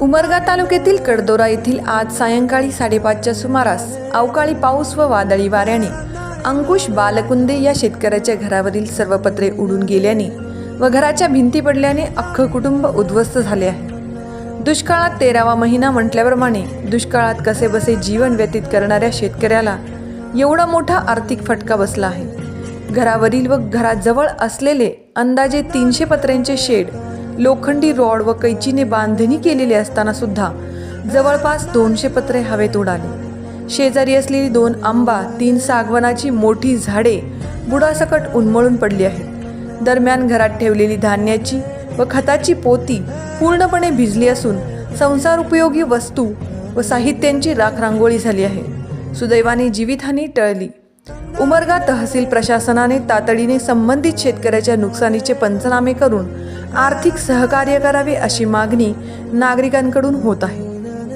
उमरगा तालुक्यातील कडदोरा येथील आज सायंकाळी साडेपाचच्या सुमारास अवकाळी पाऊस व वादळी वाऱ्याने अंकुश बालकुंदे या शेतकऱ्याच्या घरावरील सर्व पत्रे उडून गेल्याने व घराच्या भिंती पडल्याने अख्खं कुटुंब उद्ध्वस्त झाले आहे. दुष्काळात तेरावा महिना म्हटल्याप्रमाणे दुष्काळात कसेबसे जीवन व्यतीत करणाऱ्या शेतकऱ्याला एवढा मोठा आर्थिक फटका बसला आहे. घरावरील व घराजवळ असलेले अंदाजे तीनशे पत्र्यांचे शेड लोखंडी रॉड व कैचीने बांधणी केलेली असताना सुद्धा जवळपास दोनशे पत्रे हवेत उडाले. शेजारी असलेली दोन आंबा तीन सागवनाची मोठी झाडे बुडासकट उन्मळून पडली आहेत. दरम्यान घरात ठेवलेली धान्याची व खताची पोती पूर्णपणे भिजली असून संसार उपयोगी वस्तू व साहित्यांची राखरांगोळी झाली आहे. सुदैवाने जीवितहानी टळली. उमरगा तहसील प्रशासनाने तातडीने संबंधित शेतकऱ्याच्या नुकसानीचे पंचनामे करून आर्थिक सहकार्य करावे अशी मागणी नागरिकांकडून होत आहे.